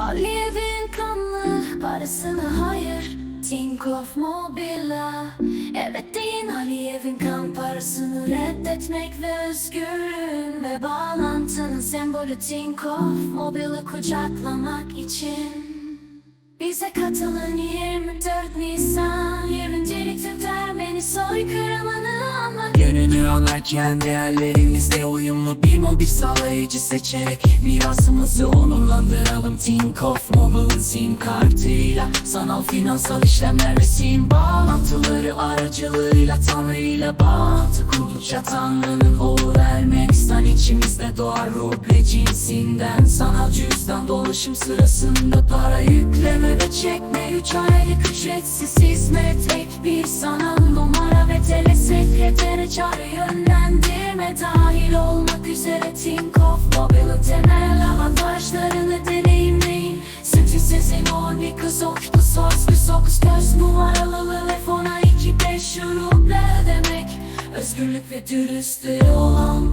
Alev'in kanlı parasını hayır. Tinkoff Mobila. Evet deyin Aliyev'in kan parasını reddetmek ve özgürlüğün Ve bağlantının sembolü Tinkoff Mobil'i kucaklamak için. Bize katılın 24 Nisan Yönünü anarken değerlerimizle uyumlu bir mobil sağlayıcı seçerek Mirasımızı onurlandıralım. Tinkoff Mobile SIM kartıyla Sanal finansal işlemler ve sim bağlantıları aracılığıyla Tanrı'yla bağlantı kurdukça Tanrı'nın oğlu Ermenistan içimizde doğar ruble cinsinden Sanal cüzdan dolaşım sırasında para yükleme ve çekme Üç aylık ücretsiz yönlendirme Dahil olmak üzere Tinkoff Mobile'ın temel avantajlarını deneyimleyin. Sütüsüzün 12 soktu sos bir sokus göz numaralı telefona 2-5 ruble demek? Özgürlük ve dürüstlüğü olan